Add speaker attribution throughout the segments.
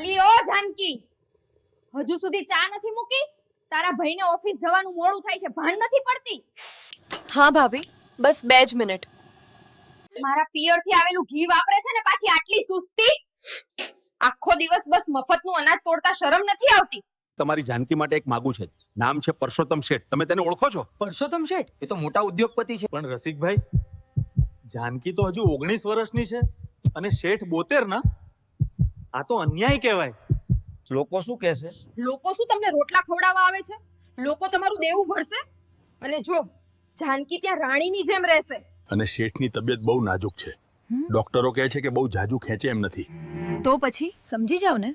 Speaker 1: અલી ઓ જાનકી. હજુ સુધી ચા નથી મૂકી? તારા ભાઈને ઓફિસ જવાનું મોડું થાય છે ભાન નથી પડતી?
Speaker 2: હા ભાભી બસ બે જ મિનિટ.
Speaker 1: મારા પિયરથી આવેલું ઘી વાપરે છે ને પાછી આટલી સુસ્તી? આખો દિવસ બસ મફતનું અનાજ તોડતા શરમ નથી આવતી?
Speaker 3: તમારી જાનકી માટે એક માગું છે. નામ છે પરસોત્તમ શેઠ. તમે તેને ઓળખો છો?
Speaker 4: પરસોત્તમ શેઠ એ તો મોટા ઉદ્યોગપતિ છે.
Speaker 5: પણ રસિકભાઈ જાનકી તો હજુ ઓગણીસ વર્ષની છે અને શેઠ બોતેર ના આ તો અન્યાય કહેવાય.
Speaker 4: લોકો શું કહેશે?
Speaker 1: લોકો શું તમને રોટલા ખવડાવવા આવે છે? લોકો તમારું દેવું ભરશે? અને જો જાનકી ત્યાં રાણીની જેમ રહેશે.
Speaker 3: અને શેઠની તબિયત બહુ નાજુક છે. ડોક્ટરો કહે છે કે બહુ જાજુ ખેંચે એમ નથી.
Speaker 2: તો પછી સમજી જાવ ને.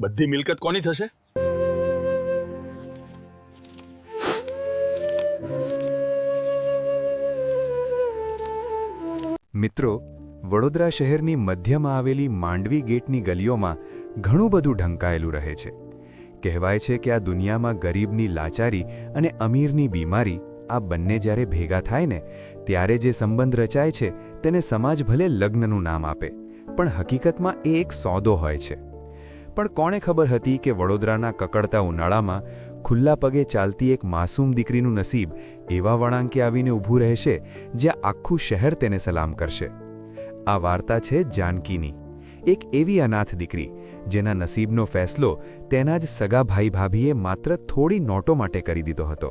Speaker 3: બધી મિલકત કોની થશે?
Speaker 6: મિત્રો વડોદરા શહેરની મધ્યમાં આવેલી માંડવી ગેટની ગલીઓમાં ઘણું બધું ઢંકાયેલું રહે છે. કહેવાય છે કે આ દુનિયામાં ગરીબની લાચારી અને અમીરની બીમારી આ બંને જ્યારે ભેગા થાય ને, ત્યારે જે સંબંધ રચાય છે, તેને સમાજ ભલે લગ્નનું નામ આપે, પણ હકીકતમાં એ એક સોદો હોય છે. પણ કોણે ખબર હતી કે વડોદરાના કકડતા ઉનાળામાં ખુલ્લા પગે ચાલતી એક માસૂમ દીકરીનું નસીબ એવા વળાંકે આવીને ઊભું રહેશે, જ્યાં આખું શહેર તેને સલામ કરશે. આ વાર્તા છે જાનકીની. એક એવી અનાથ દીકરી, જેના નસીબનો ફેસલો તેના જ સગા ભાઈ ભાભીએ માત્ર થોડી નોટો માટે કરી દીધો હતો.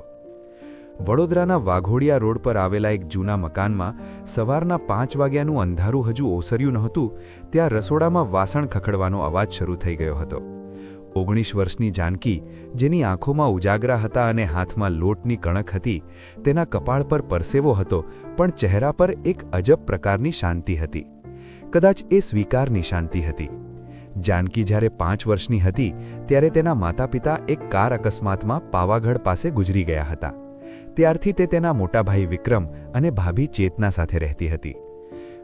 Speaker 6: વડોદરાના વાઘોડિયા રોડ પર આવેલા એક જૂના મકાનમાં સવારના પાંચ વાગ્યાનું અંધારું હજુ ઓસર્યું નહોતું, ત્યાં રસોડામાં વાસણ ખખડવાનો અવાજ શરૂ થઈ ગયો હતો. ઓગણીસ વર્ષની જાનકી, જેની આંખોમાં ઉજાગરા હતા અને હાથમાં લોટની કણક હતી, તેના કપાળ પર પરસેવો હતો, પણ ચહેરા પર એક અજબ પ્રકારની શાંતિ હતી. કદાચ એ સ્વીકારની શાંતિ હતી. જાનકી જ્યારે પાંચ વર્ષની હતી, ત્યારે તેના માતા પિતા એક કાર અકસ્માતમાં પાવાગઢ પાસે ગુજરી ગયા હતા. ત્યારથી તે તેના મોટા ભાઈ વિક્રમ અને ભાભી ચેતના સાથે રહેતી હતી.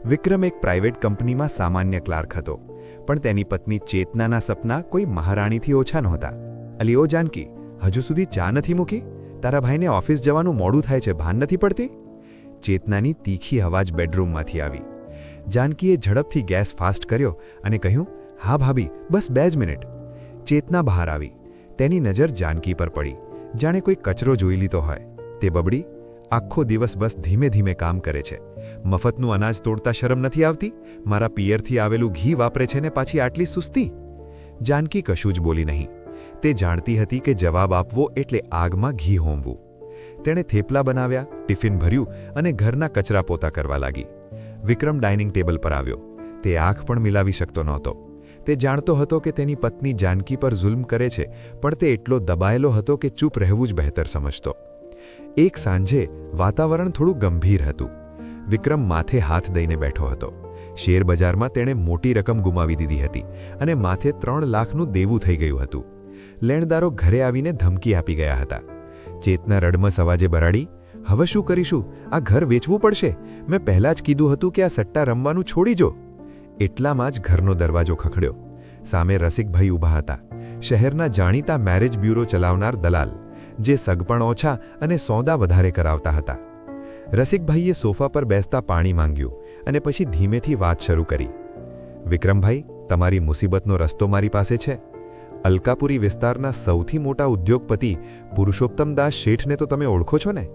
Speaker 6: વિક્રમ એક પ્રાઇવેટ કંપનીમાં સામાન્ય ક્લાર્ક હતો, પણ તેની પત્ની ચેતનાના સપના કોઈ મહારાણીથી ઓછા નહોતા. અલી, ઓ જાનકી, હજુ સુધી ચા નથી મૂકી? તારા ભાઈને ઓફિસ જવાનું મોડું થાય છે, ભાન નથી પડતી? ચેતનાની તીખી અવાજ બેડરૂમમાંથી આવી. જાનકીએ ઝડપથી ગેસ ફાસ્ટ કર્યો અને કહ્યું, હા ભાભી, બસ બે જ મિનિટ. ચેતના બહાર આવી. તેની નજર જાનકી પર પડી. જાણે કોઈ કચરો જોઈ લીધો હોય. તે બબડી આખો દિવસ બસ ધીમે ધીમે કામ કરે છે. મફતનું અનાજ તોડતા શરમ નથી આવતી? મારા પિયરથી આવેલું ઘી વાપરે છે ને પાછી આટલી સુસ્તી? જાનકી કશું જ બોલી નહીં. તે જાણતી હતી કે જવાબ આપવો એટલે આગમાં ઘી હોમવું. તેણે થેપલા બનાવ્યા, ટિફિન ભર્યું અને ઘરના કચરા પોતા કરવા લાગી. વિક્રમ ડાઇનિંગ ટેબલ પર આવ્યો. તે આંખ પણ મિલાવી શકતો નહોતો. તે જાણતો હતો કે તેની પત્ની જાનકી પર જુલ્મ કરે છે, પણ તે એટલો દબાયેલો હતો કે ચૂપ રહેવું જ બહેતર સમજતો. એક સાંજે વાતાવરણ થોડું ગંભીર હતું. વિક્રમ માથે હાથ દઈને બેઠો હતો. શેરબજારમાં તેણે મોટી રકમ ગુમાવી દીધી હતી અને માથે ત્રણ લાખનું દેવું થઈ ગયું હતું. લેણદારો ઘરે આવીને ધમકી આપી ગયા હતા. ચેતના રડમસ અવાજે બરાડી, હવે શું કરીશું? આ ઘર વેચવું પડશે? મેં પહેલાં જ કીધું હતું કે આ સટ્ટા રમવાનું છોડી જો. એટલામાં જ ઘરનો દરવાજો ખખડ્યો. સામે રસિકભાઈ ઊભા હતા. શહેરના જાણીતા મેરેજ બ્યુરો ચલાવનાર દલાલ, જે સગપણ ઓછા અને સોદા વધારે કરાવતા હતા. રસિકભાઈએ સોફા પર બેસતા પાણી માંગ્યું અને પછી ધીમેથી વાત શરૂ કરી. વિક્રમભાઈ, તમારી મુસીબતનો રસ્તો મારી પાસે છે. અલકાપુરી વિસ્તારના સૌથી મોટા ઉદ્યોગપતિ પુરુષોત્તમદાસ શેઠને તો તમે ઓળખો છો ને?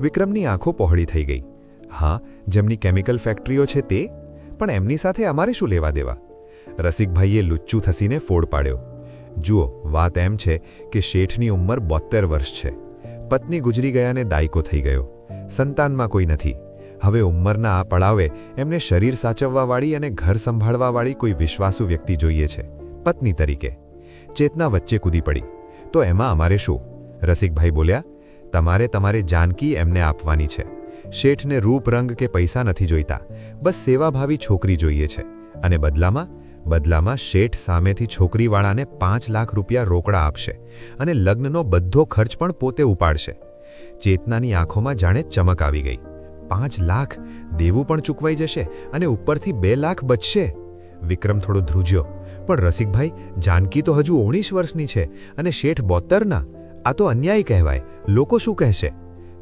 Speaker 6: વિક્રમની આંખો પહોળી થઈ ગઈ. હા, જેમની કેમિકલ ફેક્ટરીઓ છે તે? પણ એમની સાથે અમારે શું લેવા દેવા? રસિકભાઈએ લુચ્ચું થસીને ફોડ પાડ્યો. જુઓ, વાત એમ છે કે શેઠની ઉંમર બોત્તેર વર્ષ છે. પત્ની ગુજરી ગયાને દાયકો થઈ ગયો. સંતાનમાં કોઈ નથી. હવે ઉંમરના આ પડાવે એમને શરીર સાચવવાવાળી અને ઘર સંભાળવાવાળી કોઈ વિશ્વાસુ વ્યક્તિ જોઈએ છે, પત્ની તરીકે. ચેતના વચ્ચે કૂદી પડી. તો એમાં અમારે શું? રસિકભાઈ બોલ્યા, તમારે તમારે જાનકી એમને આપવાની છે. શેઠને રૂપ, રંગ કે પૈસા નથી જોઈતા. બસ સેવાભાવી છોકરી જોઈએ છે. અને બદલામાં? બદલામાં શેઠ સામેથી છોકરીવાળાને પાંચ લાખ રૂપિયા રોકડા આપશે અને લગ્નનો બધો ખર્ચ પણ પોતે ઉપાડશે. ચેતનાની આંખોમાં જાણે ચમક આવી ગઈ. પાંચ લાખ દેવું પણ ચૂકવાઈ જશે અને ઉપરથી બે લાખ બચશે. વિક્રમ થોડો ધ્રુજ્યો. પણ રસિકભાઈ, જાનકી તો હજુ ઓગણીસ વર્ષની છે અને શેઠ બોત્તરના. આ તો અન્યાય કહેવાય. લોકો શું કહેશે?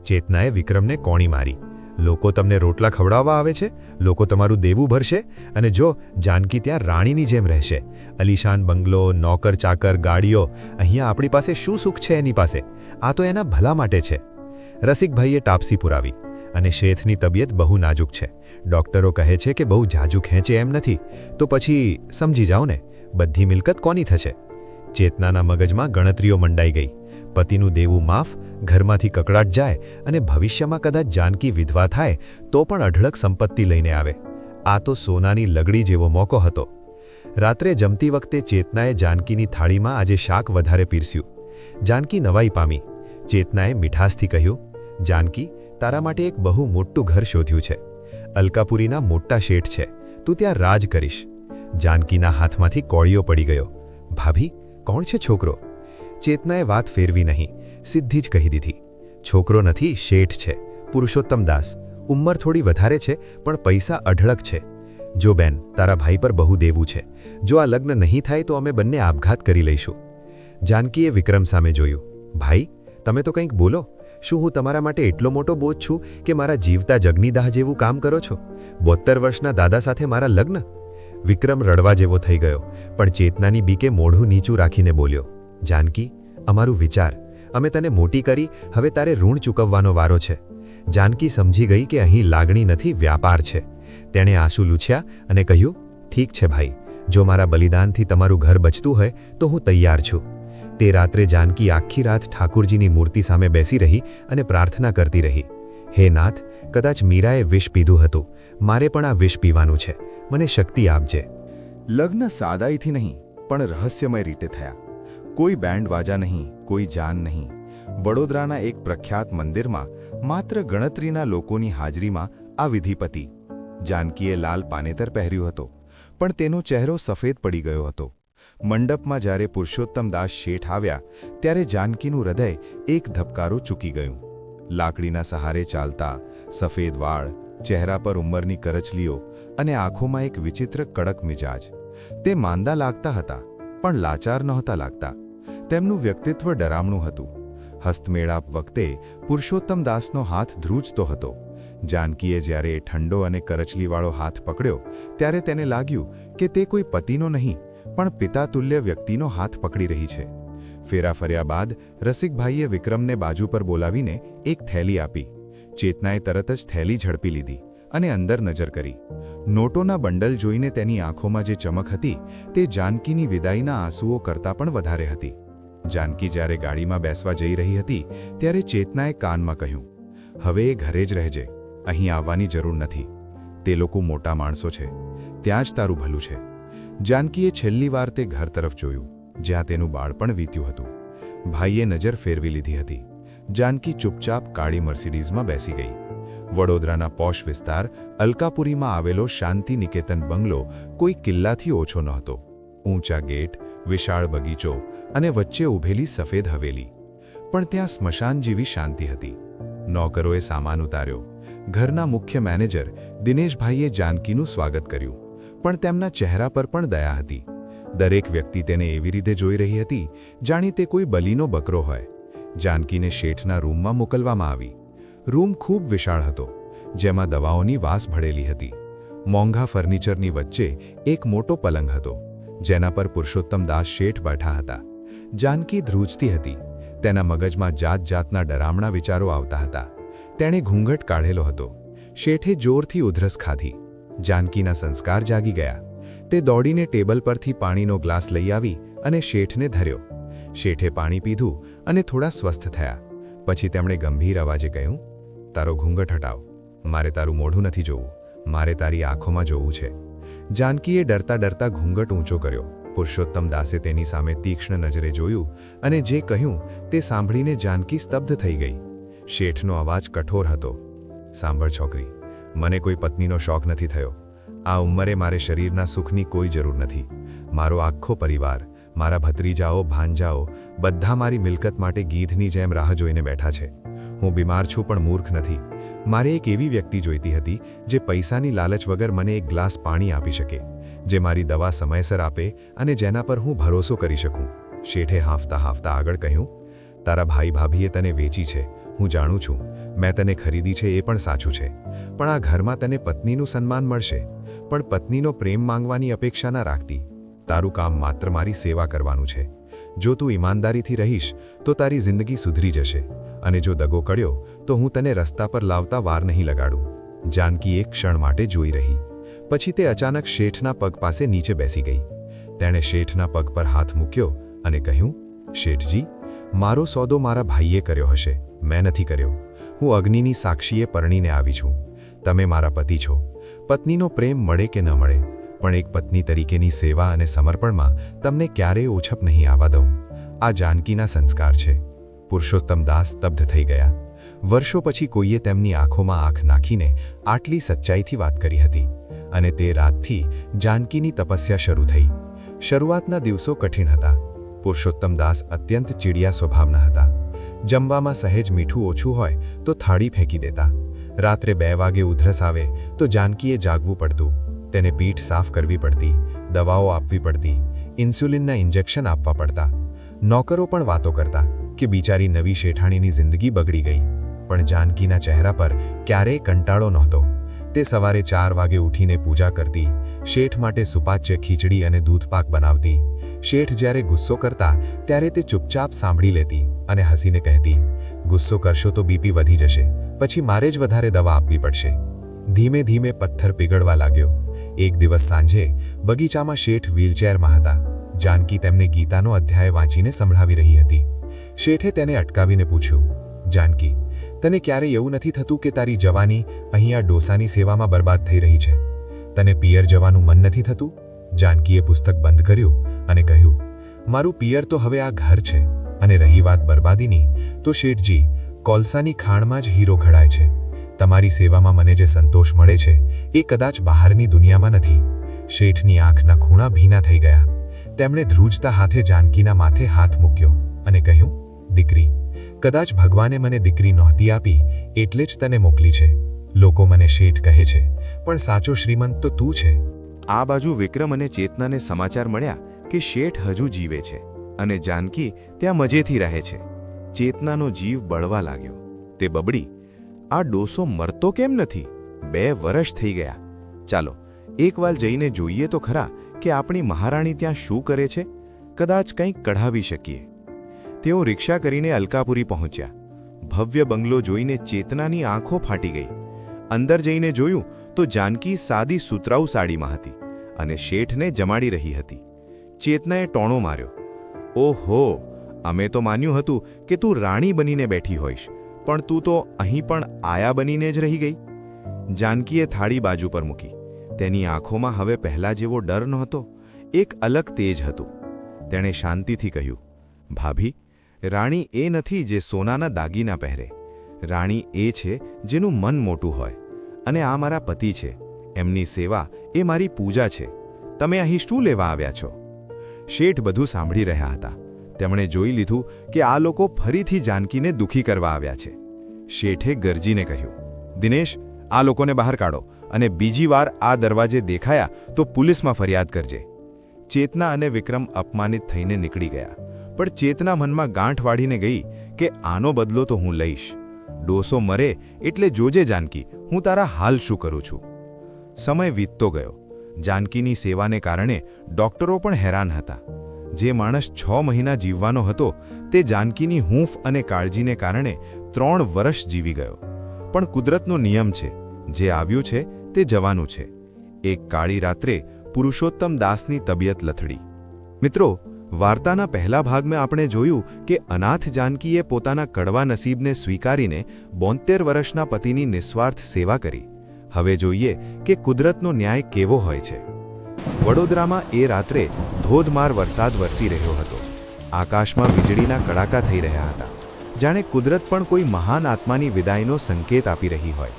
Speaker 6: ચેતનાએ વિક્રમને કોણી મારી.
Speaker 7: લોકો તમને રોટલા ખવડાવવા આવે છે? લોકો તમારું દેવું ભરશે? અને જો જાનકી ત્યાં રાણીની જેમ રહેશે? અલીશાન બંગલો નોકર ચાકર ગાડીઓ, અહીંયા આપણી પાસે શું સુખ છે એની પાસે? આ તો એના ભલા માટે છે. રસિકભાઈએ ટાપસી પુરાવી અને શેઠની તબિયત બહુ નાજુક છે. ડોક્ટરો કહે છે કે બહુ જાજુ ખેંચે એમ નથી. તો પછી સમજી જાઓ ને, બધી મિલકત કોની થશે? ચેતનાના મગજમાં ગણતરીઓ મંડાઈ ગઈ. પતિનું દેવું માફ, ઘરમાંથી કકડાટ જાય અને ભવિષ્યમાં કદાચ જાનકી વિધવા થાય, તો પણ અઢળક સંપત્તિ લઈને આવે. આ તો સોનાની લગડી જેવો મોકો હતો. રાત્રે જમતી વખતે ચેતનાએ જાનકીની થાળીમાં આજે શાક વધારે પીરસ્યું. જાનકી નવાઈ પામી. ચેતનાએ મીઠાસથી કહ્યું જાનકી, તારા માટે એક બહુ મોટું ઘર શોધ્યું છે. અલકાપુરીના મોટા શેઠ છે. તું ત્યાં રાજ કરીશ. જાનકીના હાથમાંથી કોળીઓ પડી ગયો. ભાભી, કોણ છે છોકરો? ચેતનાએ વાત ફેરવી નહીં. સીધી જ કહી દીધી. છોકરો નથી, શેઠ છે. પુરુષોત્તમ દાસ. ઉંમર થોડી વધારે છે, પણ પૈસા અઢળક છે. જો બેન, તારા ભાઈ પર બહુ દેવું છે. જો આ લગ્ન નહીં થાય તો અમે બંને આપઘાત કરી લઈશું. જાનકીએ વિક્રમ સામે જોયું. ભાઈ, તમે તો કંઈક બોલો. શું હું તમારા માટે એટલો મોટો બોજ છું કે મારા જીવતા જગનીદાહ જેવું કામ કરો છો? બોતેર વર્ષના દાદા સાથે મારા લગ્ન? વિક્રમ રડવા જેવો થઈ ગયો, પણ ચેતનાની બીકે મોઢું નીચું રાખીને બોલ્યો, જાનકી, અમારું વિચાર. અમે તને મોટી કરી, હવે તારે ઋણ ચૂકવવાનો વારો છે. જાનકી સમજી ગઈ કે અહીં લાગણી નથી, વ્યાપાર છે. તેણે આંસુ લૂછ્યા અને કહ્યું, ઠીક છે ભાઈ. જો મારા બલિદાનથી તમારું ઘર બચતું હોય, તો હું તૈયાર છું. તે રાત્રે જાનકી આખી રાત ઠાકુરજીની મૂર્તિ સામે બેસી રહી અને પ્રાર્થના કરતી રહી. હે નાથ, કદાચ મીરાએ વિષ પીધું હતું. મારે પણ આ વિષ પીવાનું છે. મને શક્તિ આપજે.
Speaker 6: લગ્ન સાદાઈથી નહીં, પણ રહસ્યમય રીતે થયા. કોઈ બેન્ડ વાજા નહીં, કોઈ જાન નહીં. વડોદરાના એક પ્રખ્યાત મંદિરમાં માત્ર ગણતરીના લોકોની હાજરીમાં આ વિધિપતિ. જાનકીએ લાલ પાનેતર પહેર્યું હતો, પણ તેનો ચહેરો સફેદ પડી ગયો હતો. મંડપમાં જ્યારે પુરુષોત્તમ દાસ શેઠ આવ્યા, ત્યારે જાનકીનું હૃદય એક ધબકારો ચૂકી ગયું. લાકડીના સહારે ચાલતા, સફેદ વાળ, ચહેરા પર ઉંમરની કરચલીઓ અને આંખોમાં એક વિચિત્ર કડક મિજાજ. તે માંદા લાગતા હતા, પણ લાચાર નહોતા લાગતા. તેમનું વ્યક્તિત્વ ડરામણું હતું. હસ્તમેળાપ વખતે પુરુષોત્તમ દાસનો હાથ ધ્રુજતો હતો. જાનકીએ જ્યારે ઠંડો અને કરચલીવાળો હાથ પકડ્યો, ત્યારે તેને લાગ્યું કે તે કોઈ પતિનો નહીં પણ પિતાતુલ્ય વ્યક્તિનો હાથ પકડી રહી છે. ફેરા ફર્યા બાદ રસિકભાઈએ વિક્રમને બાજુ પર બોલાવીને એક થેલી આપી. ચેતનાએ તરત જ થેલી ઝડપી લીધી અને અંદર નજર કરી. નોટોના બંડલ જોઈને તેની આંખોમાં જે ચમક હતી તે જાનકીની વિદાયના આંસુઓ કરતાં પણ વધારે હતી. જાનકી જ્યારે ગાડીમાં બેસવા જઈ રહી હતી, ત્યારે ચેતનાએ કાનમાં કહ્યું, હવે એ ઘરે જ રહેજે. અહીં આવવાની જરૂર નથી. તે લોકો મોટા માણસો છે. ત્યાં જ તારું ભલું છે. જાનકીએ છેલ્લી વાર તે ઘર તરફ જોયું, જ્યાં તેનું બાળપણ વીત્યું હતું. ભાઈએ નજર ફેરવી લીધી હતી. જાનકી ચૂપચાપ કાળી મર્સિડીઝમાં બેસી ગઈ. વડોદરાના પોશ વિસ્તાર, અલકાપુરીમાં આવેલો શાંતિ નિકેતન બંગલો કોઈ કિલ્લાથી ઓછો નહોતો ઊંચા ગેટ, વિશાળ બગીચો અને વચ્ચે ઊભેલી સફેદ હવેલી. પણ ત્યાં સ્મશાન જેવી શાંતિ હતી. નોકરોએ સામાન ઉતાર્યો. ઘરના મુખ્ય મેનેજર દિનેશભાઈએ જાનકીનું સ્વાગત કર્યું. પણ તેમના ચહેરા પર પણ દયા હતી. દરેક વ્યક્તિ તેને એવી રીતે જોઈ રહી હતી, જાણી તે કોઈ બલીનો બકરો હોય. જાનકીને શેઠના રૂમમાં મોકલવામાં આવી. રૂમ ખૂબ વિશાળ હતો, જેમાં દવાઓની વાસ ભળેલી હતી. મોંઘા ફર્નિચરની વચ્ચે એક મોટો પલંગ હતો, જેના પર પુરુષોત્તમ દાસ શેઠ બેઠા હતા. જાનકી ધ્રુજતી હતી. તેના મગજમાં જાત જાતના ડરામણા વિચારો આવતા હતા. તેણે ઘૂંઘટ કાઢેલો હતો. શેઠે જોરથી ઉધરસ ખાધી. જાનકીના સંસ્કાર જાગી ગયા. તે દોડીને ટેબલ પરથી પાણીનો ગ્લાસ લઈ આવી અને શેઠને ધર્યો. શેઠે પાણી પીધું અને થોડા સ્વસ્થ થયા. પછી તેમણે ગંભીર અવાજે કહ્યું, તારો ઘૂંઘટ હટાવ. મારે તારું મોઢું નથી જોવું. મારે તારી આંખોમાં જોવું છે. જાનકીએ ડરતા ડરતા ઘૂંઘટ ઊંચો કર્યો. પુરુષોત્તમ દાસે તેની સામે તીક્ષ્ણ નજરે જોયું અને જે કહ્યું તે સાંભળીને જાનકી સ્તબ્ધ થઈ ગઈ. શેઠનો અવાજ કઠોર હતો. સાંભળ છોકરી મને કોઈ પત્નીનો શોખ નથી થયો. આ ઉંમરે મારે શરીરના સુખની કોઈ જરૂર નથી. મારો આખો પરિવાર, મારા ભત્રીજાઓ, ભાંજાઓ, બધા મારી મિલકત માટે ગીધની જેમ રાહ જોઈને બેઠા છે. હું બીમાર છું પણ મૂર્ખ નથી. મારે એક એવી વ્યક્તિ જોઈતી હતી, જે પૈસાની લાલચ વગર મને એક ગ્લાસ પાણી આપી શકે, જે મારી દવા સમયસર આપે અને જેના પર હું ભરોસો કરી શકું. શેઠે હાંફતા હાંફતા આગળ કહ્યું, તારા ભાઈ ભાભીએ તને વેચી છે. હું જાણું છું. મેં તને ખરીદી છે એ પણ સાચું છે. પણ આ ઘરમાં તને પત્નીનું સન્માન મળશે. પણ પત્નીનો પ્રેમ માંગવાની અપેક્ષા ના રાખતી. તારું કામ માત્ર મારી સેવા કરવાનું છે. જો તું ઈમાનદારીથી રહીશ, તો તારી જિંદગી સુધરી જશે. અને જો દગો કડ્યો, તો હું તને રસ્તા પર લાવતા વાર નહીં લગાડું. જાનકી એક ક્ષણ માટે જોઈ રહી. પછી તે અચાનક શેઠના પગ પાસે નીચે બેસી ગઈ. તેણે શેઠના પગ પર હાથ મૂક્યો અને કહ્યું, શેઠજી, મારો સોદો મારા ભાઈએ કર્યો હશે. મેં નથી કર્યો. હું અગ્નિની સાક્ષીએ પરણીને આવી છું. તમે મારા પતિ છો. પત્નીનો પ્રેમ મળે કે ન મળે, પણ એક પત્ની તરીકેની સેવા અને સમર્પણમાં તમને ક્યારેય ઓછપ નહીં આવવા દઉં. આ જાનકીના સંસ્કાર છે. પુરુષોત્તમ દાસ સ્તબ્ધ થઈ ગયા. વર્ષો પછી કોઈએ તેમની આંખોમાં આંખ નાખીને આટલી સચ્ચાઈથી વાત કરી હતી અને તે રાતથી જાનકીની તપસ્યા શરૂ થઈ. શરૂઆતના દિવસો કઠિન હતા. પુરુષોત્તમ દાસ અત્યંત ચીડિયા સ્વભાવના હતા. જમવામાં સહેજ મીઠું ઓછું હોય તો થાળી ફેંકી દેતા. રાત્રે બે વાગે ઉધરસ આવે તો જાનકીએ જાગવું પડતું. તેને પીઠ સાફ કરવી પડતી, દવાઓ આપવી પડતી, ઇન્સ્યુલિનના ઇન્જેક્શન આપવા પડતા. નોકરો પણ વાતો કરતા કે બિચારી નવી શેઠાણીની જિંદગી બગડી ગઈ, પણ જાનકીના ચહેરા પર ક્યારેય કંટાળો નહોતો. તે સવારે ચાર વાગે ઉઠીને પૂજા કરતી, શેઠ માટે સુપાચ્ય ખીચડી અને દૂધપાક બનાવતી શેઠ જ્યારે ગુસ્સો કરતા ત્યારે તે ચૂપચાપ સાંભળી લેતી અને હસીને કહેતી, ગુસ્સો કરશો તો બીપી વધી જશે, પછી મારે જ વધારે દવા આપવી પડશે. ધીમે ધીમે પથ્થર પીગળવા લાગ્યો. એક દિવસ સાંજે બગીચામાં શેઠ વ્હીલચેરમાં હતા. જાનકી તેમને ગીતાનો અધ્યાય વાંચીને સંભળાવી રહી હતી. શેઠે તેને અટકાવીને પૂછ્યું, જાનકી, તને ક્યારે એવું નથી થતું કે તારી જવાની અહીં આ ડોસાની સેવામાં બરબાદ થઈ રહી છે? તને પિયર જવાનું મન નથી થતું? જાનકીએ પુસ્તક બંધ કર્યું અને કહ્યું, મારું પિયર તો હવે આ ઘર છે અને રહી વાત બરબાદીની, તો શેઠજી, કોલસાની ખાણમાં જ હીરો ઘડાય છે. તમારી સેવામાં મને જે સંતોષ મળે છે, એ કદાચ બહારની દુનિયામાં નથી. શેઠની આંખના ખૂણા ભીના થઈ ગયા. તેમણે ધ્રુજતા હાથે જાનકીના માથે હાથ મૂક્યો અને કહ્યું, દીકરી, કદાચ ભગવાને મને દીકરી નહોતી આપી, એટલે જ તને મોકલી છે. લોકો મને શેઠ કહે છે, પણ સાચો શ્રીમંત તો તું છે.
Speaker 7: આ બાજુ વિક્રમ અને ચેતનાને સમાચાર મળ્યા કે શેઠ હજુ જીવે છે અને જાનકી ત્યાં મજેથી રહે છે. ચેતનાનો જીવ બળવા લાગ્યો. તે બબડી, આ ડોસો મરતો કેમ નથી? બે વર્ષ થઈ ગયા. ચાલો, એકવાર જઈને જોઈએ તો ખરા કે આપણી મહારાણી ત્યાં શું કરે છે? કદાચ કંઈક કઢાવી શકીએ. તેઓ રિક્ષા કરીને અલકાપુરી પહોંચ્યા. ભવ્ય બંગલો જોઈને ચેતનાની આંખો ફાટી ગઈ. અંદર જઈને જોયું તો જાનકી સાદી સુતરાઉ સાડીમાં હતી અને શેઠને જમાડી રહી હતી. ચેતનાએ ટોણો માર્યો. ઓહો, અમે તો માન્યું હતું કે તું રાણી બનીને બેઠી હોઈશ, પણ તું તો અહીં પણ આયા બનીને જ રહી ગઈ. જાનકીએ થાળી બાજુ પર મૂકી. તેની આંખોમાં હવે પહેલા જેવો ડર નહોતો, એક અલગ તેજ હતું. તેણે શાંતિથી કહ્યું, ભાભી, રાણી એ નથી જે સોનાના દાગીના પહેરે. રાણી એ છે જેનું મન મોટું હોય, અને આ મારા પતિ છે. એમની સેવા એ મારી પૂજા છે. તમે અહીં શું લેવા આવ્યા છો? શેઠ બધું સાંભળી રહ્યા હતા. તેમણે જોઈ લીધું કે આ લોકો ફરીથી જાનકીને દુખી કરવા આવ્યા છે. શેઠે ગરજીને કહ્યું, દિનેશ, આ લોકોને બહાર કાઢો અને બીજી વાર આ દરવાજે દેખાયા તો પોલીસમાં ફરિયાદ કરજે. ચેતના અને વિક્રમ અપમાનિત થઈને નીકળી ગયા, પણ ચેતના મનમાં ગાંઠ વાળીને ગઈ કે, આનો બદલો તો હું લઈશ. ડોસો મરે એટલે જોજે જાનકી, હું તારા હાલ શું કરું છું. સમય વીતતો ગયો. જાનકીની સેવાને કારણે ડોક્ટરો પણ હેરાન હતા. જે માણસ છ મહિના જીવવાનો હતો, તે જાનકીની હૂંફ અને કાળજીને કારણે ત્રણ વર્ષ જીવી ગયો. પણ કુદરતનો નિયમ છે, જે આવ્યું છે, તે જવાનું છે. એક કાળી રાત્રે પુરુષોત્તમ દાસની તબિયત લથડી. મિત્રો, વાર્તાના પહેલા ભાગમાં આપણે જોયું કે અનાથ જાનકીએ પોતાના કડવા નસીબને સ્વીકારીને બોતેર વર્ષના પતિની નિસ્વાર્થ સેવા કરી. હવે જોઈએ કે કુદરતનો ન્યાય કેવો હોય છે. વડોદરામાં એ રાત્રે ધોધમાર વરસાદ વરસી રહ્યો હતો. આકાશમાં વીજળીના કડાકા થઈ રહ્યા હતા. જાણે કુદરત પણ કોઈ મહાન આત્માની વિદાયનો સંકેત આપી રહી હોય.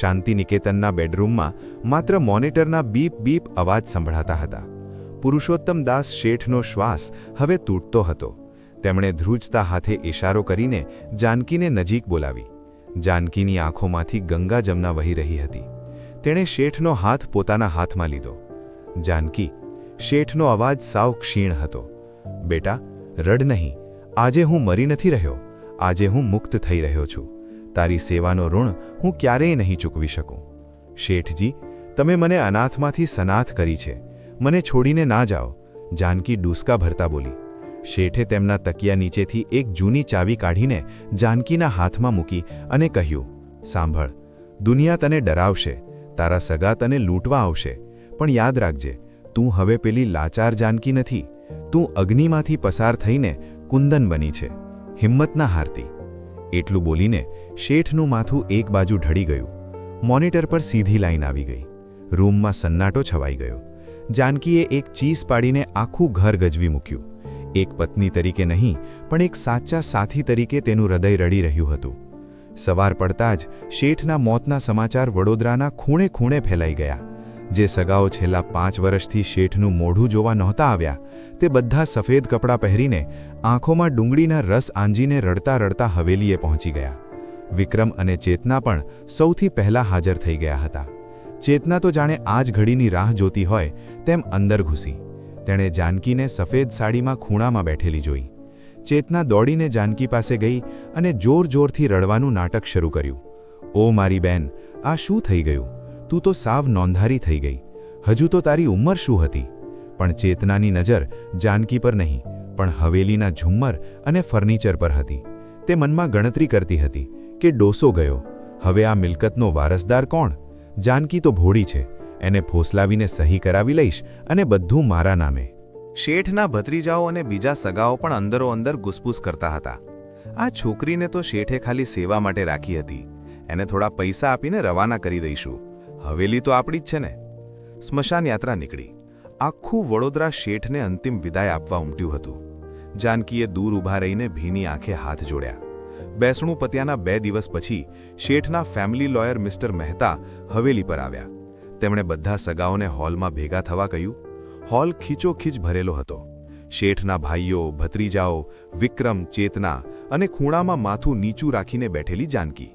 Speaker 7: શાંતિ નિકેતનના બેડરૂમમાં માત્ર મોનિટરના બીપ બીપ અવાજ સંભળાતા હતા. પુરુષોત્તમ દાસ શેઠનો શ્વાસ હવે તૂટતો હતો. તેમણે ધ્રુજતા હાથે ઇશારો કરીને જાનકીને નજીક બોલાવી. જાનકીની આંખોમાંથી ગંગા જમના વહી રહી હતી. તેણે શેઠનો હાથ પોતાના હાથમાં લીધો. જાનકી, શેઠનો અવાજ સાવ ક્ષીણ હતો. બેટા, રડ નહીં. આજે હું મરી નથી રહ્યો.
Speaker 6: આજે હું મુક્ત થઈ રહ્યો છું. તારી સેવાનો ઋણ હું ક્યારેય નહીં ચૂકવી શકું. શેઠજી, તમે મને અનાથમાંથી સનાથ કરી છે. મને છોડીને ના જાઓ. જાનકી ડૂસકા ભરતા બોલી શેઠે તેમના તકિયા નીચેથી એક જૂની ચાવી કાઢીને જાનકીના હાથમાં મૂકી અને કહ્યું, સાંભળ, દુનિયા તને ડરાવશે, તારા સગા તને લૂંટવા આવશે, પણ યાદ રાખજે, તું હવે પેલી લાચાર જાનકી નથી, તું અગ્નિમાંથી પસાર થઈને કુંદન બની છે હિંમત ના હારતી એટલું બોલીને શેઠનું માથું એક બાજુ ઢળી ગયું. મોનિટર પર સીધી લાઈન આવી ગઈ. રૂમમાં સન્નાટો છવાઈ ગયો. જાનકીએ એક ચીસ પાડીને આખું ઘર ગજવી મૂક્યું. એક પત્ની તરીકે નહીં, પણ એક સાચા સાથી તરીકે તેનું હૃદય રડી રહ્યું હતું. સવાર પડતા જ શેઠના મોતના સમાચાર વડોદરાના ખૂણે ખૂણે ફેલાઈ ગયા. જે સગાઓ છેલ્લા પાંચ વર્ષથી શેઠનું મોઢું જોવા નહોતા આવ્યા, તે બધા સફેદ કપડાં પહેરીને આંખોમાં ડુંગળીના રસ આંજીને રડતા રડતા હવેલીએ પહોંચી ગયા. વિક્રમ અને ચેતના પણ સૌથી પહેલા હાજર થઈ ગયા હતા. ચેતના તો જાણે આ જ ઘડીની રાહ જોતી હોય તેમ અંદર ઘૂસી. તેણે જાનકીને સફેદ સાડીમાં ખૂણામાં બેઠેલી જોઈ. ચેતના દોડીને જાનકી પાસે ગઈ અને જોર જોરથી રડવાનું નાટક શરૂ કર્યું. ઓ મારી બેન, આ શું થઈ ગયું? તું તો સાવ નોંધારી થઈ ગઈ. હજુ તો તારી ઉંમર શું હતી પણ ચેતનાની નજર જાનકી પર નહીં, પણ હવેલીના ઝુમ્મર અને ફર્નિચર પર હતી. તે મનમાં ગણતરી કરતી હતી કે ડોસો ગયો. હવે આ મિલકતનો વારસદાર કોણ? જાનકી તો ભોળી છે એને ફોસલાવીને સહી કરાવી લઈશ અને બધું મારા નામે. શેઠના ભત્રીજાઓ અને બીજા સગાઓ પણ અંદરો અંદર ગુસપુસ કરતા હતા. આ છોકરીને તો શેઠે ખાલી સેવા માટે રાખી હતી. એને થોડા પૈસા આપીને રવાના કરી દઈશું. હવેલી તો આપણી જ છે ને. સ્મશાન યાત્રા નીકળી. આખું વડોદરા શેઠને અંતિમ વિદાય આપવા ઉમટ્યું હતું. જાનકીએ દૂર ઊભા રહીને ભીની આંખે હાથ જોડ્યા. બેસણું પત્યાના બે દિવસ પછી શેઠના family lawyer mister Mehta Haveli પર આવ્યા. તેમણે બધા સગાઓને હોલમાં ભેગા થવા કહ્યું, હોલ ખીચોખીચ ભરેલો હતો. શેઠના ભાઈઓ, ભત્રીજાઓ, વિક્રમ, ચેતના અને ખૂણામાં માથું નીચું રાખીને બેઠેલી જાનકી.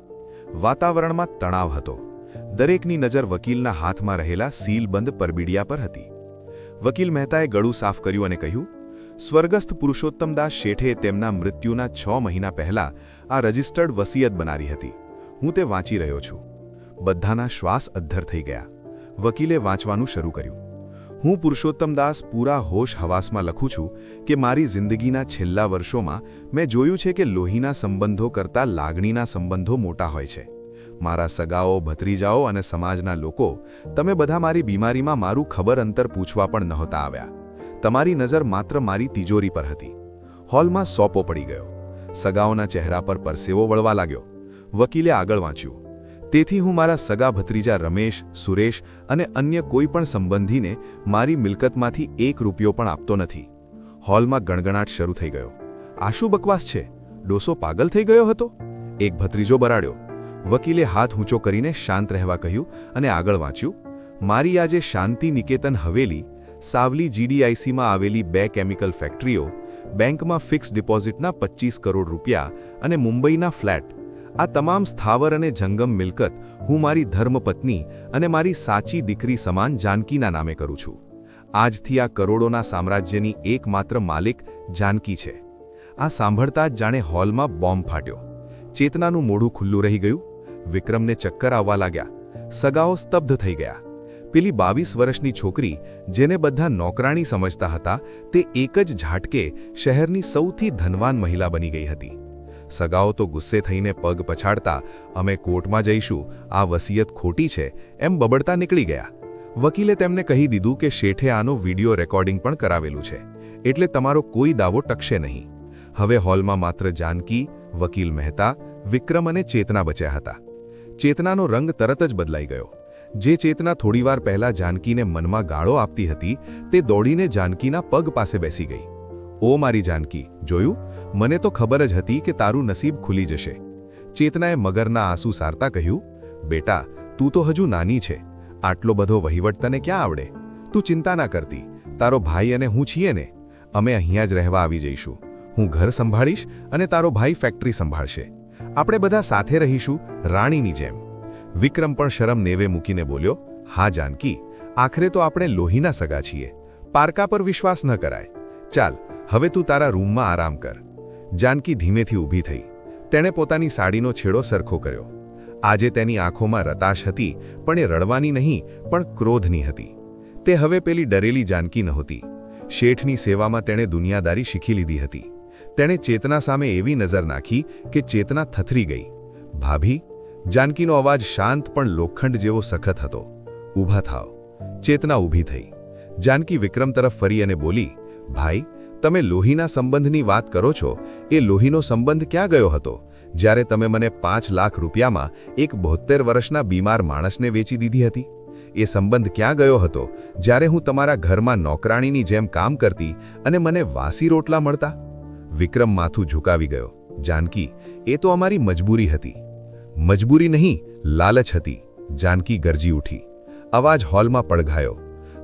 Speaker 6: વાતાવરણમાં તણાવ હતો. દરેકની નજર વકીલના હાથમાં રહેલા સીલબંધ પરબીડિયા પર હતી. વકીલ મહેતાએ ગળું સાફ કર્યું અને કહ્યું, સ્વર્ગસ્થ પુરુષોત્તમદાસ શેઠે તેમના મૃત્યુના છ મહિના પહેલા આ રજિસ્ટર્ડ વસિયત બનાવી હતી. હું તે વાંચી રહ્યો છું. બધાના શ્વાસ અદ્ધર થઈ ગયા. વકીલે વાંચવાનું શરૂ કર્યું. હું પુરુષોત્તમદાસ પૂરા હોશ હવાસમાં લખું છું કે મારી જિંદગીના છેલ્લા વર્ષોમાં મેં જોયું છે કે લોહીના સંબંધો કરતાં લાગણીના સંબંધો મોટા હોય છે. મારા સગાઓ, ભત્રીજાઓ અને સમાજના લોકો તમે બધા મારી બીમારીમાં મારું ખબર અંતર પૂછવા પણ નહોતા આવ્યા. તમારી નજર માત્ર મારી તિજોરી પર હતી. હોલમાં સોપો પડી ગયો. સગાઓના ચહેરા પર પરસેવો વળવા લાગ્યો. વકીલે આગળ વાંચ્યું. તેથી હું મારા સગા ભત્રીજા રમેશ, સુરેશ અને અન્ય કોઈ પણ સંબંધીને મારી મિલકતમાંથી એક રૂપિયો પણ આપતો નથી. હોલમાં ગણગણાટ શરૂ થઈ ગયો. આ શું બકવાસ છે? ડોસો પાગલ થઈ ગયો હતો? એક ભત્રીજો બરાડ્યો. વકીલે હાથ ઊંચો કરીને શાંત રહેવા કહ્યું અને આગળ વાંચ્યું, મારી આજે શાંતિ નિકેતન હવેલી, સાવલી જીડીઆઈસીમાં આવેલી બે કેમિકલ ફેક્ટરીઓ, બેંકમાં ફિક્સ ડિપોઝિટના પચીસ કરોડ રૂપિયા અને મુંબઈના ફ્લેટ આ તમામ સ્થાવર અને જંગમ મિલકત હું મારી ધર્મપત્ની અને મારી સાચી દીકરી સમાન જાનકીના નામે કરું છું. આજથી આ કરોડોના સામ્રાજ્યની એકમાત્ર માલિક જાનકી છે. આ સાંભળતા જ જાણે હોલમાં બોમ્બ ફાટ્યો. ચેતનાનું મોઢું ખુલ્લું રહી ગયું. વિક્રમને ચક્કર આવવા લાગ્યા. સગાઓ સ્તબ્ધ થઈ ગયા. પેલી બાવીસ વર્ષની છોકરી જેને બધા નોકરાણી સમજતા હતા તે એક જ ઝાટકે શહેરની સૌથી ધનવાન મહિલા બની ગઈ હતી. સગાઓ તો ગુસ્સે થઈને પગ પછાડતા, અમે કોર્ટમાં જઈશું, આ વસિયત ખોટી છે, એમ બબડતા નીકળી ગયા. વકીલે તેમને કહી દીધું કે શેઠે આનો વીડિયો રેકોર્ડિંગ પણ કરાવેલું છે, એટલે તમારો કોઈ દાવો ટકશે નહીં. હવે હોલમાં માત્ર જાનકી, વકીલ મહેતા, વિક્રમ અને ચેતના બચ્યા હતા. ચેતનાનો રંગ તરત જ બદલાઈ ગયો. જે ચેતના થોડીવાર પહેલા જાનકીને મનમાં ગાળો આપતી હતી, તે દોડીને જાનકીના પગ પાસે બેસી ગઈ. ઓ મારી જાનકી, જોયું? મને તો ખબર જ હતી કે તારું નસીબ ખુલી જશે. ચેતનાએ મગરના આંસુ સારતા કહ્યું, બેટા, તું તો હજુ નાની છે. આટલો બધો વહીવટ તને ક્યાં આવડે? તું ચિંતા ના કરતી. તારો ભાઈ અને હું છીએ ને. અમે અહીંયા જ રહેવા આવી જઈશું. હું ઘર સંભાળીશ અને તારો ભાઈ ફેક્ટરી સંભાળશે. આપણે બધા સાથે રહીશું, રાણીની જેમ. વિક્રમ પણ શરમ નેવે મૂકીને બોલ્યો, હા, જાનકી, આખરે તો આપણે લોહીના સગા છીએ. પારકા પર વિશ્વાસ ન કરાય. ચાલ, હવે તું તારા રૂમમાં આરામ કર. જાનકી ધીમેથી ઊભી થઈ. તેણે પોતાની સાડીનો છેડો સરખો કર્યો. આજે તેની આંખોમાં રતાશ હતી, પણ એ રડવાની નહીં, પણ ક્રોધની હતી. તે હવે પેલી ડરેલી જાનકી નહોતી. શેઠની સેવામાં તેણે દુનિયાદારી શીખી લીધી હતી. તેણે ચેતના સામે એવી નજર નાખી કે ચેતના થથરી ગઈ. ભાભી, જાનકીનો અવાજ શાંત પણ લોખંડ જેવો સખત હતો. ઊભા થાવ. ચેતના ઊભી થઈ. જાનકી વિક્રમ તરફ ફરી અને બોલી, ભાઈ તમે લોહીના સંબંધની વાત કરો છો, એ લોહીનો સંબંધ ક્યાં ગયો હતો? જ્યારે તમે મને પાંચ લાખ રૂપિયામાં એક બોતેર વર્ષના બીમાર માણસને વેચી દીધી હતી? એ સંબંધ ક્યાં ગયો હતો? જ્યારે હું તમારા ઘરમાં નોકરાણીની જેમ કામ કરતી અને મને વાસી રોટલા મળતા? વિક્રમ માથું ઝુકાવી ગયો. જાનકી, એ તો અમારી મજબૂરી હતી. મજબૂરી નહીં, લાલચ હતી. જાનકી ગરજી ઉઠી. અવાજ હોલમાં પડઘાયો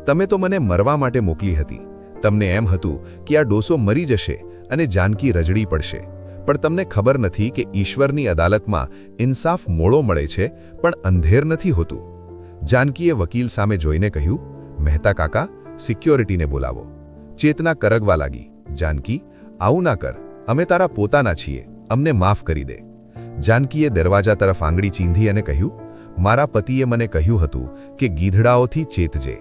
Speaker 6: તમે તો મને મરવા માટે મોકલી હતી. તમને એમ હતું કે આ ડોસો મરી જશે અને જાનકી રજડી પડશે. પણ તમને ખબર નથી કે ઈશ્વરની અદાલતમાં ઇન્સાફ મોડો મળે છે, પણ અંધેર નથી હોતું. જાનકીએ વકીલ સામે જોઈને કહ્યું, મહેતા કાકા, સિક્યોરિટીને બોલાવો. ચેતના કરગવા લાગી. જાનકી, આવું ના કર. અમે તારા પોતાના છીએ. અમને માફ કરી દે. જાનકીએ દરવાજા તરફ આંગળી ચીંધી અને કહ્યું, મારા પતિએ મને કહ્યું હતું કે ગીધડાઓથી ચેતજે.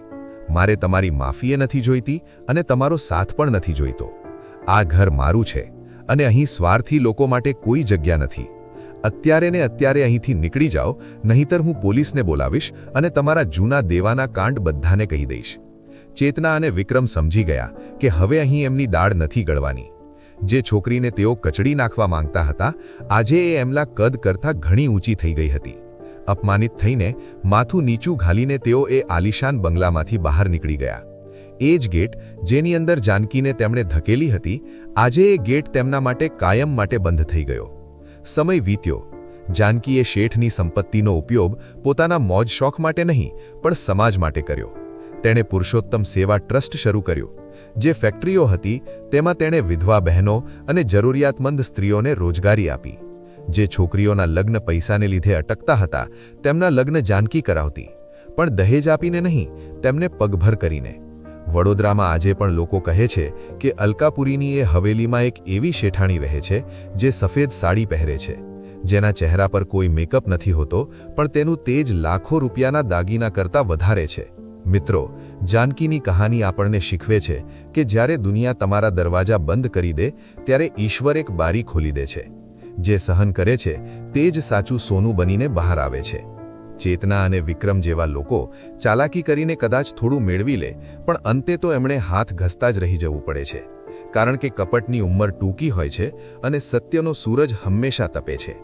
Speaker 6: મારે તમારી માફીએ નથી જોઈતી અને તમારો સાથ પણ નથી જોઈતો. આ ઘર મારું છે અને અહીં સ્વાર્થી લોકો માટે કોઈ જગ્યા નથી. અત્યારે ને અત્યારે અહીંથી નીકળી જાઓ, નહીંતર હું પોલીસને બોલાવીશ અને તમારા જૂના દેવાના કાંડ બધાને કહી દઈશ. ચેતના અને વિક્રમ સમજી ગયા કે હવે અહીં એમની દાળ નથી ગળવાની. જે છોકરીને તેઓ કચડી નાખવા માંગતા હતા, આજે એ એમના કદ કરતાં ઘણી ઊંચી થઈ ગઈ હતી. અપમાનિત થઈને માથું નીચું ઘાલીને તેઓ એ આલિશાન બંગલામાંથી બહાર નીકળી ગયા. એ જ ગેટ, જેની અંદર જાનકીને તેમણે ધકેલી હતી, આજે એ ગેટ તેમના માટે કાયમ માટે બંધ થઈ ગયો. સમય વીત્યો. જાનકીએ શેઠની સંપત્તિનો ઉપયોગ પોતાના મોજ શોખ માટે નહીં, પણ સમાજ માટે કર્યો. તેણે પુરુષોત્તમ સેવા ટ્રસ્ટ શરૂ કર્યું. જે ફેક્ટરીઓ હતી, તેમાં તેણે વિધવા બહેનો અને જરૂરિયાતમંદ સ્ત્રીઓને રોજગારી આપી. જે છોકરીઓના લગ્ન પૈસાને લીધે અટકતા હતા, તેમના લગ્ન જાનકી કરાવતી. પણ દહેજ આપીને નહીં, તેમને પગભર કરીને. વડોદરામાં આજે પણ લોકો કહે છે કે અલકાપુરીની એ હવેલીમાં એક એવી શેઠાણી રહે છે, જે સફેદ સાડી પહેરે છે. જેના ચહેરા પર કોઈ મેકઅપ નથી હોતો, પણ તેનું તેજ લાખો રૂપિયાના દાગીના કરતાં વધારે છે. મિત્રો, જાનકીની કહાની આપણને શીખવે છે કે જ્યારે દુનિયા તમારા દરવાજા બંધ કરી દે, ત્યારે ઈશ્વર એક બારી ખોલી દે છે. જે સહન કરે છે, તે જ સાચું સોનું બનીને બહાર આવે છે. ચેતના અને વિક્રમ જેવા લોકો ચાલાકી કરીને કદાચ થોડું મેળવી લે, પણ અંતે તો એમણે હાથ ઘસતા જ રહી જવું પડે છે. કારણ કે કપટની ઉંમર ટૂંકી હોય છે અને સત્યનો સૂરજ હંમેશા તપે છે.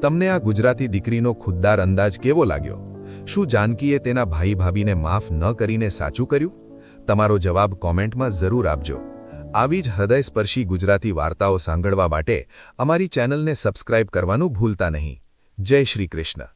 Speaker 6: તમને આ ગુજરાતી દીકરીનો ખુદદાર અંદાજ કેવો લાગ્યો? શું જાનકીએ તેના ભાઈ ભાભીને માફ ન કરીને સાચું કર્યું? તમારો જવાબ કોમેન્ટમાં જરૂર આપજો. આવી જ હૃદયસ્પર્શી ગુજરાતી વાર્તાઓ સાંભળવા માટે અમારી ચેનલને સબસ્ક્રાઇબ કરવાનું ભૂલતા નહીં. જય શ્રી કૃષ્ણ.